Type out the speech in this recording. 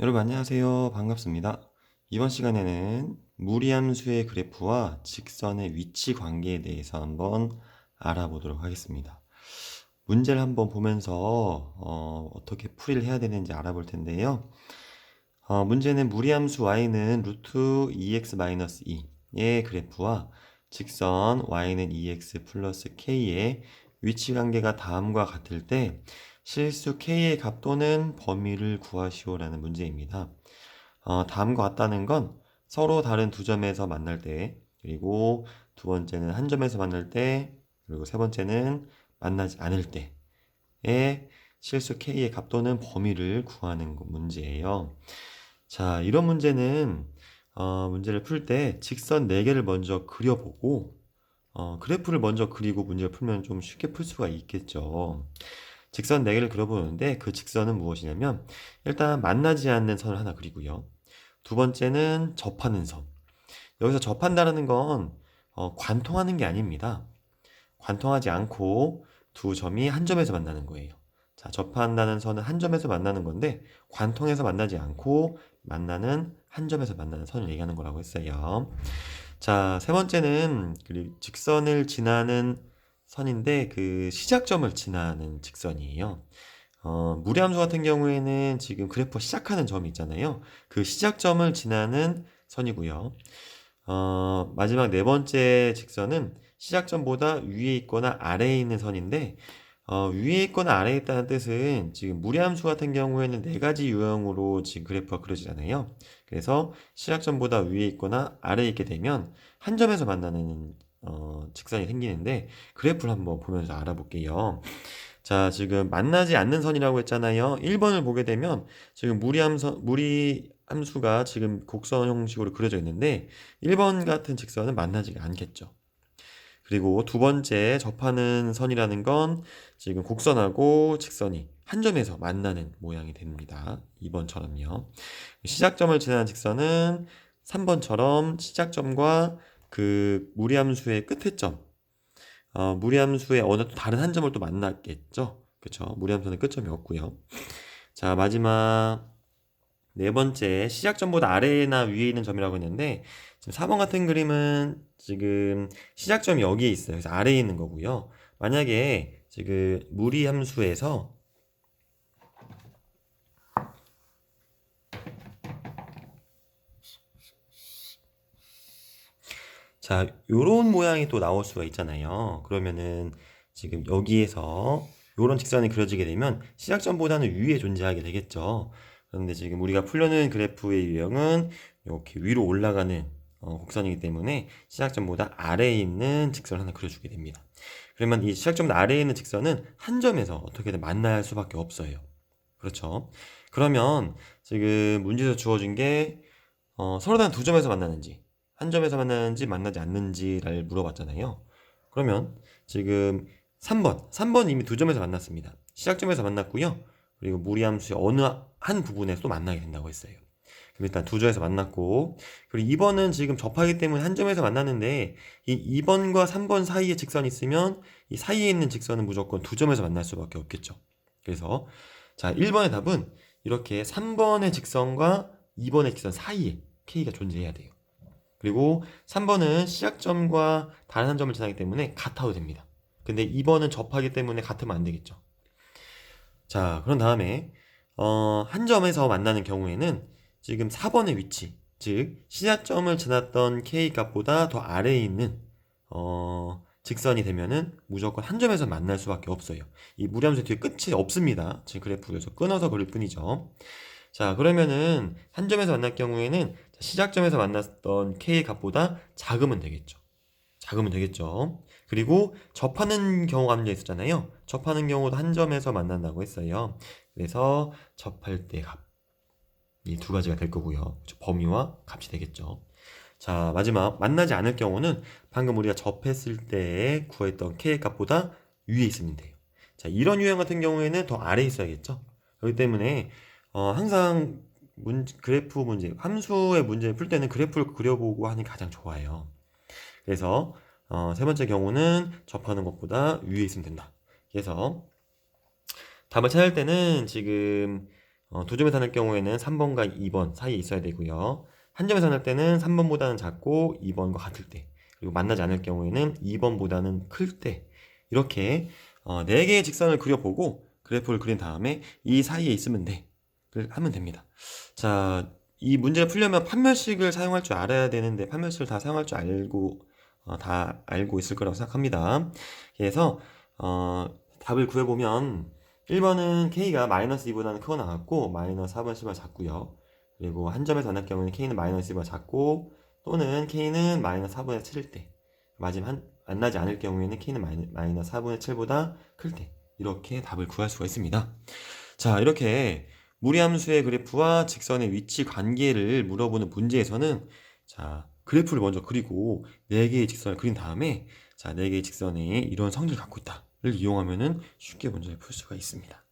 여러분 안녕하세요. 반갑습니다. 이번 시간에는 무리함수의 그래프와 직선의 위치 관계에 대해서 한번 알아보도록 하겠습니다. 문제를 한번 보면서 어, 떻게 풀이를 해야 되는지 알아볼 텐데요. 어, 문제는 무리함수 y는 루트 2x-2의 그래프와 직선 y는 2x 플러스 k의 위치 관계가 다음과 같을 때 실수 k의 값 또는 범위를 구하시오라는 문제입니다. 어, 다음과 같다는 건 서로 다른 두 점에서 만날 때, 그리고 두 번째는 한 점에서 만날 때, 그리고 세 번째는 만나지 않을 때의 실수 k의 값 또는 범위를 구하는 문제예요. 자, 이런 문제는 어, 문제를 풀 때 직선 4개를 먼저 그려보고 어, 그래프를 먼저 그리고 문제를 풀면 좀 쉽게 풀 수가 있겠죠. 직선 4개를 그려보는데 그 직선은 무엇이냐면 일단 만나지 않는 선을 하나 그리고요. 두 번째는 접하는 선. 여기서 접한다는 건 어, 관통하는 게 아닙니다. 관통하지 않고 두 점이 한 점에서 만나는 거예요. 자, 접한다는 선은 한 점에서 만나는 건데 관통해서 만나지 않고 만나는 한 점에서 만나는 선을 얘기하는 거라고 했어요. 자, 세 번째는 그 직선을 지나는 선인데 그 시작점을 지나는 직선이에요. 어, 무리함수 같은 경우에는 지금 그래프 시작하는 점이 있잖아요. 그 시작점을 지나는 선이고요. 어, 마지막 네 번째 직선은 시작점보다 위에 있거나 아래에 있는 선인데 어, 위에 있거나 아래에 있다는 뜻은 지금 무리함수 같은 경우에는 네 가지 유형으로 지금 그래프가 그려지잖아요. 그래서 시작점보다 위에 있거나 아래에 있게 되면 한 점에서 만나는 어, 직선이 생기는데 그래프를 한번 보면서 알아볼게요. 자, 지금 만나지 않는 선이라고 했잖아요. 1번을 보게 되면 지금 무리함선, 무리 함수가 지금 곡선 형식으로 그려져 있는데 1번 같은 직선은 만나지가 않겠죠. 그리고 두 번째 접하는 선이라는 건 지금 곡선하고 직선이 한 점에서 만나는 모양이 됩니다. 2번처럼요. 시작점을 지나는 직선은 3번처럼 시작점과 그 무리함수의 끝의 점, 어, 무리함수의 어느 또 다른 한 점을 또 만났겠죠. 그쵸? 무리함수는 끝점이 없고요. 자, 마지막 네 번째 시작점보다 아래나 위에 있는 점이라고 했는데 지금 4번 같은 그림은 지금 시작점이 여기에 있어요. 그래서 아래에 있는 거고요. 만약에 지금 무리함수에서 자, 요런 모양이 또 나올 수가 있잖아요. 그러면은 지금 여기에서 요런 직선이 그려지게 되면 시작점보다는 위에 존재하게 되겠죠. 그런데 지금 우리가 풀려는 그래프의 유형은 이렇게 위로 올라가는 어, 곡선이기 때문에 시작점보다 아래에 있는 직선을 하나 그려주게 됩니다. 그러면 이 시작점보다 아래에 있는 직선은 한 점에서 어떻게든 만날 수밖에 없어요. 그렇죠? 그러면 지금 문제에서 주어진 게 어, 서로 다른 두 점에서 만나는지 한 점에서 만나는지 만나지 않는지를 물어봤잖아요. 그러면 지금 3번, 3번 이미 두 점에서 만났습니다. 시작점에서 만났고요. 그리고 무리함수의 어느 한 부분에서 또 만나게 된다고 했어요. 그럼 일단 두 점에서 만났고, 그리고 2번은 지금 접하기 때문에 한 점에서 만났는데, 이 2번과 3번 사이에 직선이 있으면, 이 사이에 있는 직선은 무조건 두 점에서 만날 수밖에 없겠죠. 그래서, 자, 1번의 답은 이렇게 3번의 직선과 2번의 직선 사이에 K가 존재해야 돼요. 그리고 3번은 시작점과 다른 한 점을 지나기 때문에 같아도 됩니다. 근데 2번은 접하기 때문에 같으면 안 되겠죠. 자, 그런 다음에 어, 한 점에서 만나는 경우에는 지금 4번의 위치, 즉 시작점을 지났던 k 값보다 더 아래에 있는 어, 직선이 되면은 무조건 한 점에서 만날 수밖에 없어요. 이 무리함수 뒤에 끝이 없습니다. 지금 그래프에서 끊어서 그릴 뿐이죠. 자, 그러면은 한 점에서 만날 경우에는 시작점에서 만났던 k의 값보다 작으면 되겠죠. 작으면 되겠죠. 그리고 접하는 경우가 문제 있었잖아요. 접하는 경우도 한 점에서 만난다고 했어요. 그래서 접할 때 값. 이 두 가지가 될 거고요. 범위와 값이 되겠죠. 자, 마지막 만나지 않을 경우는 방금 우리가 접했을 때 구했던 k의 값보다 위에 있으면 돼요. 자, 이런 유형 같은 경우에는 더 아래에 있어야겠죠. 그렇기 때문에 어, 항상 문, 그래프 문제, 함수의 문제를 풀 때는 그래프를 그려보고 하는 게 가장 좋아요. 그래서 어, 세 번째 경우는 접하는 것보다 위에 있으면 된다. 그래서 답을 찾을 때는 지금 어, 두 점에서 나눌 경우에는 3번과 2번 사이에 있어야 되고요. 한 점에서 나눌 때는 3번보다는 작고 2번과 같을 때 그리고 만나지 않을 경우에는 2번보다는 클 때 이렇게 어, 4개의 직선을 그려보고 그래프를 그린 다음에 이 사이에 있으면 돼. 를 하면 됩니다. 자, 이 문제를 풀려면 판별식을 사용할 줄 알아야 되는데 판별식을 다 사용할 줄 알고 어, 다 알고 있을 거라고 생각합니다. 그래서 어, 답을 구해보면 1번은 K가 마이너스 2보다는 크고 나왔고 마이너스 4번 10을 작고요. 그리고 한 점에서 만날 경우에는 K는 마이너스 2보다 작고 또는 K는 마이너스 4분의 7일 때 마지막 한, 만나지 않을 경우에는 K는 마이너, 마이너스 4분의 7보다 클 때 이렇게 답을 구할 수가 있습니다. 자 이렇게 무리함수의 그래프와 직선의 위치 관계를 물어보는 문제에서는 자 그래프를 먼저 그리고 4개의 직선을 그린 다음에 자 4개의 직선이 이런 성질을 갖고 있다를 이용하면 은 쉽게 문제를 풀 수가 있습니다.